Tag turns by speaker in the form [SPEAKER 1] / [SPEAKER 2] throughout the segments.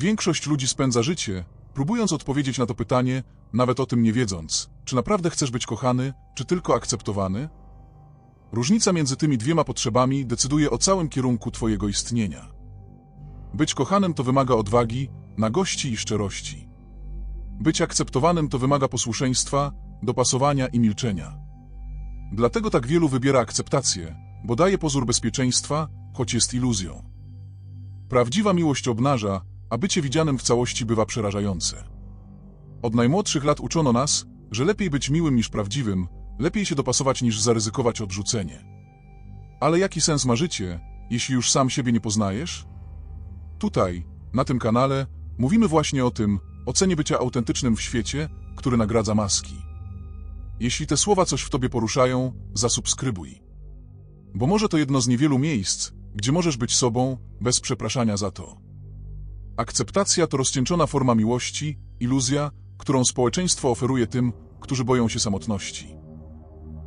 [SPEAKER 1] Większość ludzi spędza życie, próbując odpowiedzieć na to pytanie, nawet o tym nie wiedząc, czy naprawdę chcesz być kochany, czy tylko akceptowany? Różnica między tymi dwiema potrzebami decyduje o całym kierunku Twojego istnienia. Być kochanym to wymaga odwagi, nagości i szczerości. Być akceptowanym to wymaga posłuszeństwa, dopasowania i milczenia. Dlatego tak wielu wybiera akceptację, bo daje pozór bezpieczeństwa, choć jest iluzją. Prawdziwa miłość obnaża, a bycie widzianym w całości bywa przerażające. Od najmłodszych lat uczono nas, że lepiej być miłym niż prawdziwym, lepiej się dopasować niż zaryzykować odrzucenie. Ale jaki sens ma życie, jeśli już sam siebie nie poznajesz? Tutaj, na tym kanale, mówimy właśnie o tym, o cenie bycia autentycznym w świecie, który nagradza maski. Jeśli te słowa coś w tobie poruszają, zasubskrybuj. Bo może to jedno z niewielu miejsc, gdzie możesz być sobą, bez przepraszania za to. Akceptacja to rozcieńczona forma miłości, iluzja, którą społeczeństwo oferuje tym, którzy boją się samotności.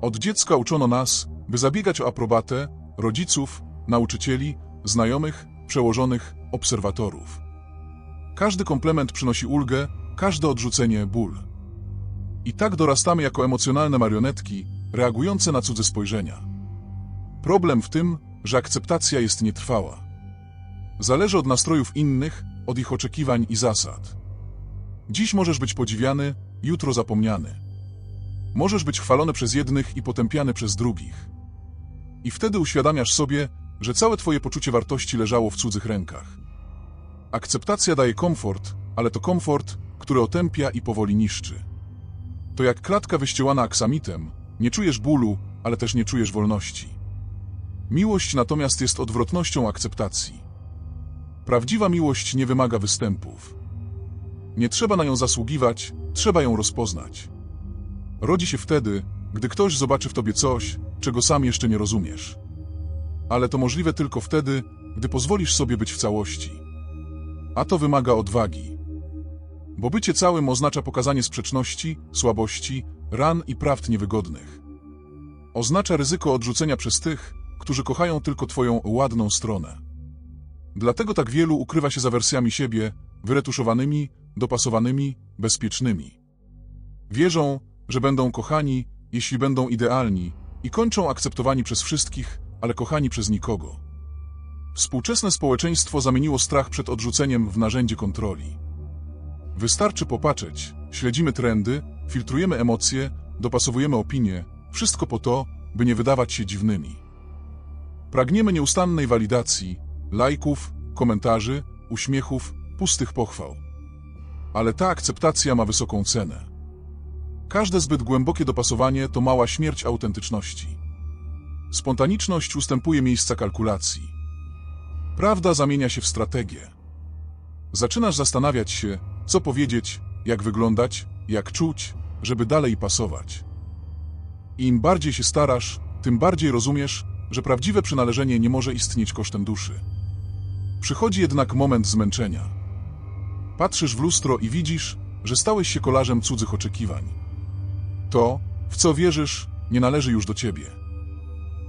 [SPEAKER 1] Od dziecka uczono nas, by zabiegać o aprobatę rodziców, nauczycieli, znajomych, przełożonych, obserwatorów. Każdy komplement przynosi ulgę, każde odrzucenie ból. I tak dorastamy jako emocjonalne marionetki, reagujące na cudze spojrzenia. Problem w tym, że akceptacja jest nietrwała. Zależy od nastrojów innych, od ich oczekiwań i zasad. Dziś możesz być podziwiany, jutro zapomniany. Możesz być chwalony przez jednych i potępiany przez drugich. I wtedy uświadamiasz sobie, że całe twoje poczucie wartości leżało w cudzych rękach. Akceptacja daje komfort, ale to komfort, który otępia i powoli niszczy. To jak klatka wyściełana aksamitem, nie czujesz bólu, ale też nie czujesz wolności. Miłość natomiast jest odwrotnością akceptacji. Prawdziwa miłość nie wymaga występów. Nie trzeba na nią zasługiwać, trzeba ją rozpoznać. Rodzi się wtedy, gdy ktoś zobaczy w tobie coś, czego sam jeszcze nie rozumiesz. Ale to możliwe tylko wtedy, gdy pozwolisz sobie być w całości. A to wymaga odwagi. Bo bycie całym oznacza pokazanie sprzeczności, słabości, ran i prawd niewygodnych. Oznacza ryzyko odrzucenia przez tych, którzy kochają tylko twoją ładną stronę. Dlatego tak wielu ukrywa się za wersjami siebie, wyretuszowanymi, dopasowanymi, bezpiecznymi. Wierzą, że będą kochani, jeśli będą idealni i kończą akceptowani przez wszystkich, ale kochani przez nikogo. Współczesne społeczeństwo zamieniło strach przed odrzuceniem w narzędzie kontroli. Wystarczy popatrzeć, śledzimy trendy, filtrujemy emocje, dopasowujemy opinie, wszystko po to, by nie wydawać się dziwnymi. Pragniemy nieustannej walidacji, lajków, komentarzy, uśmiechów, pustych pochwał. Ale ta akceptacja ma wysoką cenę. Każde zbyt głębokie dopasowanie to mała śmierć autentyczności. Spontaniczność ustępuje miejsca kalkulacji. Prawda zamienia się w strategię. Zaczynasz zastanawiać się, co powiedzieć, jak wyglądać, jak czuć, żeby dalej pasować. Im bardziej się starasz, tym bardziej rozumiesz, że prawdziwe przynależenie nie może istnieć kosztem duszy. Przychodzi jednak moment zmęczenia. Patrzysz w lustro i widzisz, że stałeś się kolarzem cudzych oczekiwań. To, w co wierzysz, nie należy już do ciebie.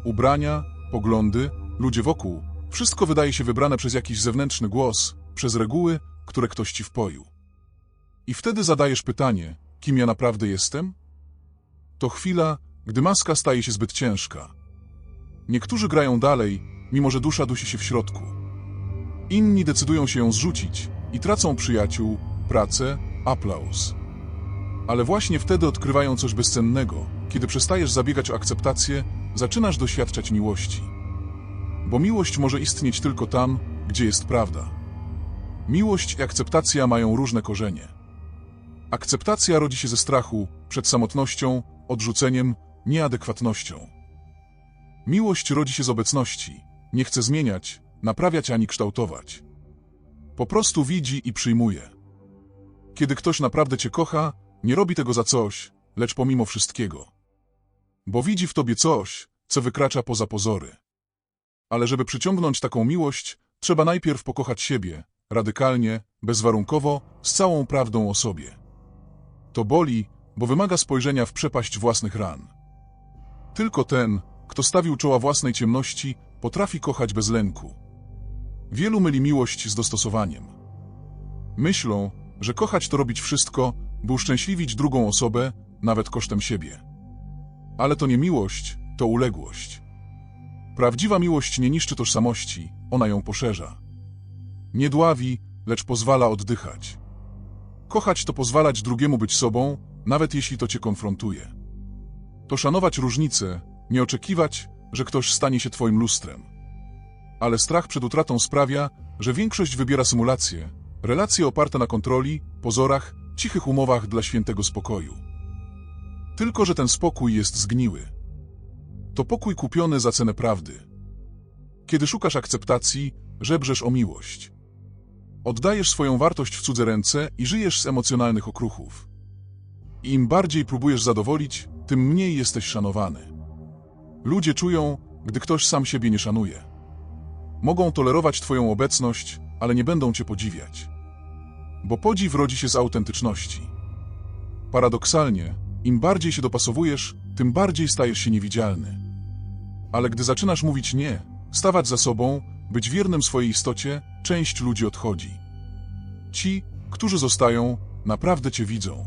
[SPEAKER 1] Ubrania, poglądy, ludzie wokół, wszystko wydaje się wybrane przez jakiś zewnętrzny głos, przez reguły, które ktoś ci wpoił. I wtedy zadajesz pytanie, kim ja naprawdę jestem? To chwila, gdy maska staje się zbyt ciężka. Niektórzy grają dalej, mimo że dusza dusi się w środku. Inni decydują się ją zrzucić i tracą przyjaciół, pracę, aplauz. Ale właśnie wtedy odkrywają coś bezcennego. Kiedy przestajesz zabiegać o akceptację, zaczynasz doświadczać miłości. Bo miłość może istnieć tylko tam, gdzie jest prawda. Miłość i akceptacja mają różne korzenie. Akceptacja rodzi się ze strachu przed samotnością, odrzuceniem, nieadekwatnością. Miłość rodzi się z obecności, nie chce zmieniać, naprawiać ani kształtować. Po prostu widzi i przyjmuje. Kiedy ktoś naprawdę cię kocha, nie robi tego za coś, lecz pomimo wszystkiego. Bo widzi w tobie coś, co wykracza poza pozory. Ale żeby przyciągnąć taką miłość, trzeba najpierw pokochać siebie, radykalnie, bezwarunkowo, z całą prawdą o sobie. To boli, bo wymaga spojrzenia w przepaść własnych ran. Tylko ten, kto stawił czoła własnej ciemności, potrafi kochać bez lęku. Wielu myli miłość z dostosowaniem. Myślą, że kochać to robić wszystko, by uszczęśliwić drugą osobę, nawet kosztem siebie. Ale to nie miłość, to uległość. Prawdziwa miłość nie niszczy tożsamości, ona ją poszerza. Nie dławi, lecz pozwala oddychać. Kochać to pozwalać drugiemu być sobą, nawet jeśli to cię konfrontuje. To szanować różnice, nie oczekiwać, że ktoś stanie się twoim lustrem. Ale strach przed utratą sprawia, że większość wybiera symulacje, relacje oparte na kontroli, pozorach, cichych umowach dla świętego spokoju. Tylko, że ten spokój jest zgniły. To pokój kupiony za cenę prawdy. Kiedy szukasz akceptacji, żebrzesz o miłość. Oddajesz swoją wartość w cudze ręce i żyjesz z emocjonalnych okruchów. Im bardziej próbujesz zadowolić, tym mniej jesteś szanowany. Ludzie czują, gdy ktoś sam siebie nie szanuje. Mogą tolerować Twoją obecność, ale nie będą Cię podziwiać. Bo podziw rodzi się z autentyczności. Paradoksalnie, im bardziej się dopasowujesz, tym bardziej stajesz się niewidzialny. Ale gdy zaczynasz mówić nie, stawać za sobą, być wiernym swojej istocie, część ludzi odchodzi. Ci, którzy zostają, naprawdę Cię widzą.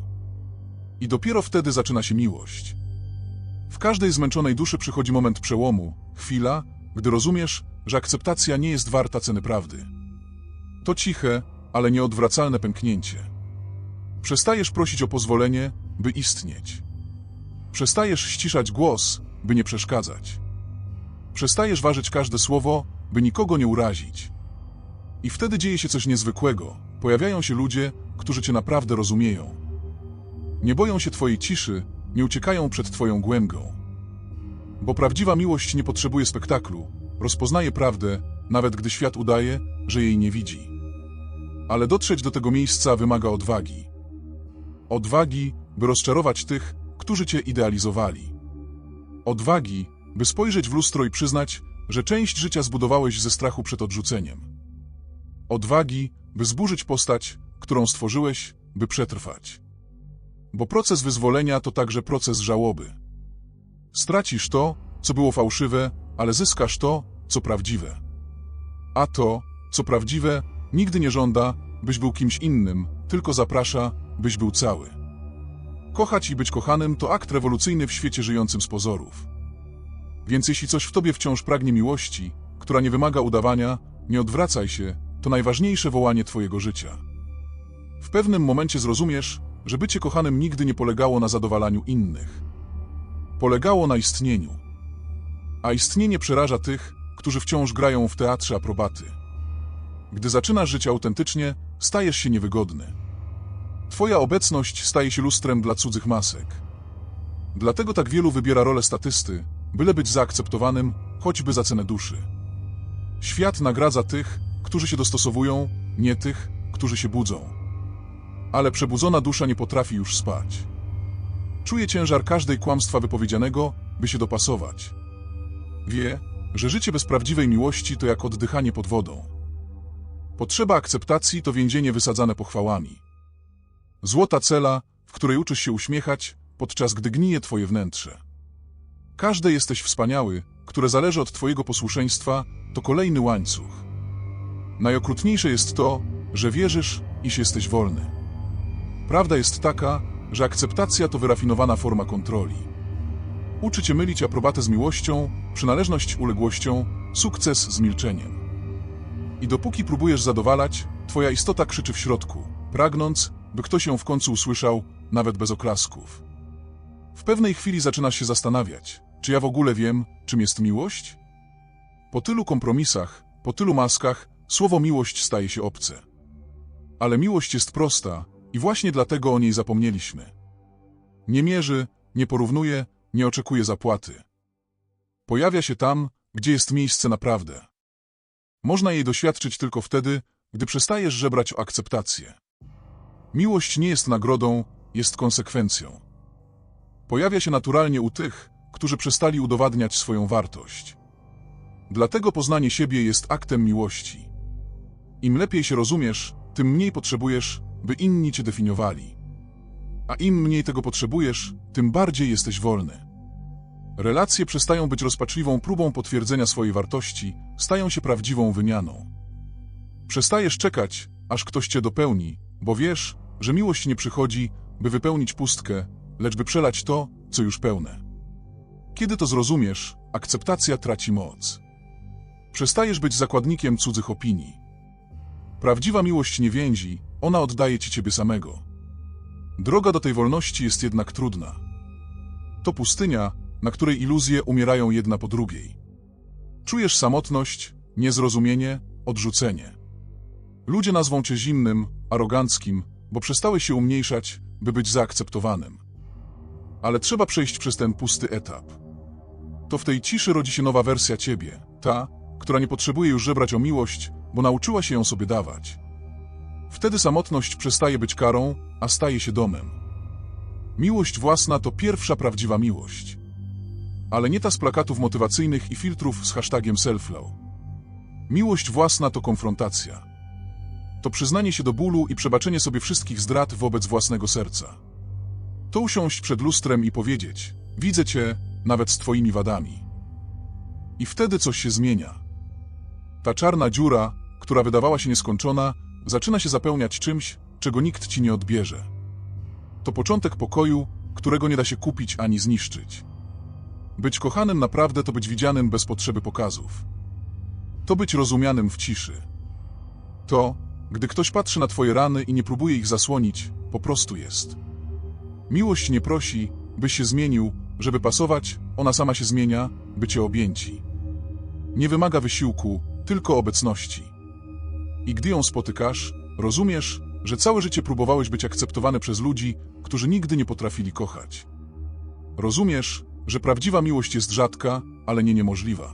[SPEAKER 1] I dopiero wtedy zaczyna się miłość. W każdej zmęczonej duszy przychodzi moment przełomu, chwila, gdy rozumiesz, że akceptacja nie jest warta ceny prawdy. To ciche, ale nieodwracalne pęknięcie. Przestajesz prosić o pozwolenie, by istnieć. Przestajesz ściszać głos, by nie przeszkadzać. Przestajesz ważyć każde słowo, by nikogo nie urazić. I wtedy dzieje się coś niezwykłego. Pojawiają się ludzie, którzy cię naprawdę rozumieją. Nie boją się twojej ciszy, nie uciekają przed twoją głęgą. Bo prawdziwa miłość nie potrzebuje spektaklu, rozpoznaje prawdę, nawet gdy świat udaje, że jej nie widzi. Ale dotrzeć do tego miejsca wymaga odwagi. Odwagi, by rozczarować tych, którzy cię idealizowali. Odwagi, by spojrzeć w lustro i przyznać, że część życia zbudowałeś ze strachu przed odrzuceniem. Odwagi, by zburzyć postać, którą stworzyłeś, by przetrwać. Bo proces wyzwolenia to także proces żałoby. Stracisz to, co było fałszywe, ale zyskasz to, co prawdziwe. A to, co prawdziwe, nigdy nie żąda, byś był kimś innym, tylko zaprasza, byś był cały. Kochać i być kochanym to akt rewolucyjny w świecie żyjącym z pozorów. Więc jeśli coś w tobie wciąż pragnie miłości, która nie wymaga udawania, nie odwracaj się, to najważniejsze wołanie twojego życia. W pewnym momencie zrozumiesz, że bycie kochanym nigdy nie polegało na zadowalaniu innych. Polegało na istnieniu. A istnienie przeraża tych, którzy wciąż grają w teatrze aprobaty. Gdy zaczynasz żyć autentycznie, stajesz się niewygodny. Twoja obecność staje się lustrem dla cudzych masek. Dlatego tak wielu wybiera rolę statysty, byle być zaakceptowanym, choćby za cenę duszy. Świat nagradza tych, którzy się dostosowują, nie tych, którzy się budzą. Ale przebudzona dusza nie potrafi już spać. Czuje ciężar każdej kłamstwa wypowiedzianego, by się dopasować. Wie, że życie bez prawdziwej miłości to jak oddychanie pod wodą. Potrzeba akceptacji to więzienie wysadzane pochwałami. Złota cela, w której uczysz się uśmiechać, podczas gdy gnije twoje wnętrze. Każde jesteś wspaniały, które zależy od twojego posłuszeństwa, to kolejny łańcuch. Najokrutniejsze jest to, że wierzysz, iż jesteś wolny. Prawda jest taka, że akceptacja to wyrafinowana forma kontroli. Uczy cię mylić aprobatę z miłością, przynależność uległością, sukces z milczeniem. I dopóki próbujesz zadowalać, twoja istota krzyczy w środku, pragnąc, by ktoś ją w końcu usłyszał, nawet bez oklasków. W pewnej chwili zaczynasz się zastanawiać, czy ja w ogóle wiem, czym jest miłość? Po tylu kompromisach, po tylu maskach, słowo miłość staje się obce. Ale miłość jest prosta i właśnie dlatego o niej zapomnieliśmy. Nie mierzy, nie porównuje, nie oczekuje zapłaty. Pojawia się tam, gdzie jest miejsce naprawdę. Można jej doświadczyć tylko wtedy, gdy przestajesz żebrać o akceptację. Miłość nie jest nagrodą, jest konsekwencją. Pojawia się naturalnie u tych, którzy przestali udowadniać swoją wartość. Dlatego poznanie siebie jest aktem miłości. Im lepiej się rozumiesz, tym mniej potrzebujesz, by inni cię definiowali. A im mniej tego potrzebujesz, tym bardziej jesteś wolny. Relacje przestają być rozpaczliwą próbą potwierdzenia swojej wartości, stają się prawdziwą wymianą. Przestajesz czekać, aż ktoś cię dopełni, bo wiesz, że miłość nie przychodzi, by wypełnić pustkę, lecz by przelać to, co już pełne. Kiedy to zrozumiesz, akceptacja traci moc. Przestajesz być zakładnikiem cudzych opinii. Prawdziwa miłość nie więzi, ona oddaje ci ciebie samego. Droga do tej wolności jest jednak trudna. To pustynia, na której iluzje umierają jedna po drugiej. Czujesz samotność, niezrozumienie, odrzucenie. Ludzie nazwą cię zimnym, aroganckim, bo przestałeś się umniejszać, by być zaakceptowanym. Ale trzeba przejść przez ten pusty etap. To w tej ciszy rodzi się nowa wersja ciebie, ta, która nie potrzebuje już żebrać o miłość, bo nauczyła się ją sobie dawać. Wtedy samotność przestaje być karą, a staje się domem. Miłość własna to pierwsza prawdziwa miłość. Ale nie ta z plakatów motywacyjnych i filtrów z hashtagiem selflove. Miłość własna to konfrontacja. To przyznanie się do bólu i przebaczenie sobie wszystkich zdrad wobec własnego serca. To usiąść przed lustrem i powiedzieć: Widzę cię, nawet z twoimi wadami. I wtedy coś się zmienia. Ta czarna dziura, która wydawała się nieskończona, zaczyna się zapełniać czymś, czego nikt ci nie odbierze. To początek pokoju, którego nie da się kupić ani zniszczyć. Być kochanym naprawdę to być widzianym bez potrzeby pokazów. To być rozumianym w ciszy. To, gdy ktoś patrzy na twoje rany i nie próbuje ich zasłonić, po prostu jest. Miłość nie prosi, byś się zmienił, żeby pasować, ona sama się zmienia, by cię objęci. Nie wymaga wysiłku, tylko obecności. I gdy ją spotykasz, rozumiesz, że całe życie próbowałeś być akceptowany przez ludzi, którzy nigdy nie potrafili kochać. Rozumiesz, że prawdziwa miłość jest rzadka, ale nie niemożliwa.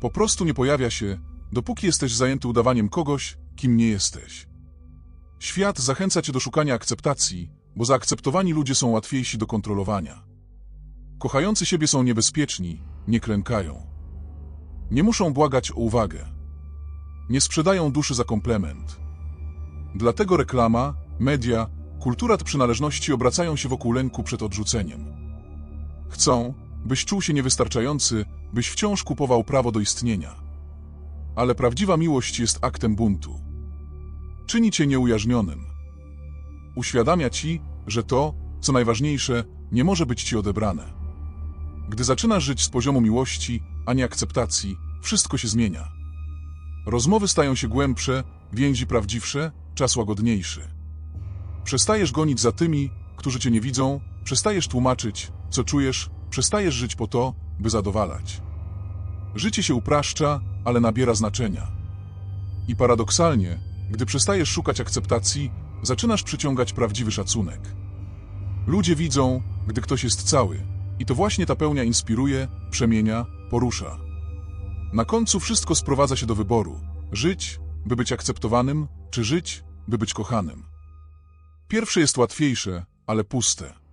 [SPEAKER 1] Po prostu nie pojawia się, dopóki jesteś zajęty udawaniem kogoś, kim nie jesteś. Świat zachęca cię do szukania akceptacji, bo zaakceptowani ludzie są łatwiejsi do kontrolowania. Kochający siebie są niebezpieczni, nie klękają. Nie muszą błagać o uwagę. Nie sprzedają duszy za komplement. Dlatego reklama, media, kultura przynależności obracają się wokół lęku przed odrzuceniem. Chcą, byś czuł się niewystarczający, byś wciąż kupował prawo do istnienia. Ale prawdziwa miłość jest aktem buntu. Czyni cię nieujarznionym. Uświadamia ci, że to, co najważniejsze, nie może być ci odebrane. Gdy zaczynasz żyć z poziomu miłości, a nie akceptacji, wszystko się zmienia. Rozmowy stają się głębsze, więzi prawdziwsze, czas łagodniejszy. Przestajesz gonić za tymi, którzy cię nie widzą, przestajesz tłumaczyć, co czujesz, przestajesz żyć po to, by zadowalać. Życie się upraszcza, ale nabiera znaczenia. I paradoksalnie, gdy przestajesz szukać akceptacji, zaczynasz przyciągać prawdziwy szacunek. Ludzie widzą, gdy ktoś jest cały, i to właśnie ta pełnia inspiruje, przemienia, porusza. Na końcu wszystko sprowadza się do wyboru: żyć, by być akceptowanym, czy żyć, by być kochanym. Pierwsze jest łatwiejsze, ale puste.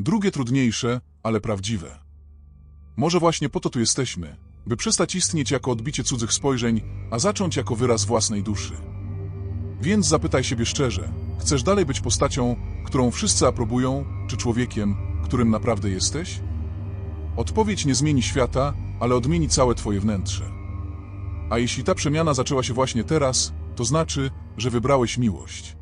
[SPEAKER 1] Drugie trudniejsze, ale prawdziwe. Może właśnie po to tu jesteśmy, by przestać istnieć jako odbicie cudzych spojrzeń, a zacząć jako wyraz własnej duszy. Więc zapytaj siebie szczerze: chcesz dalej być postacią, którą wszyscy aprobują, czy człowiekiem, którym naprawdę jesteś? Odpowiedź nie zmieni świata, ale odmieni całe twoje wnętrze. A jeśli ta przemiana zaczęła się właśnie teraz, to znaczy, że wybrałeś miłość.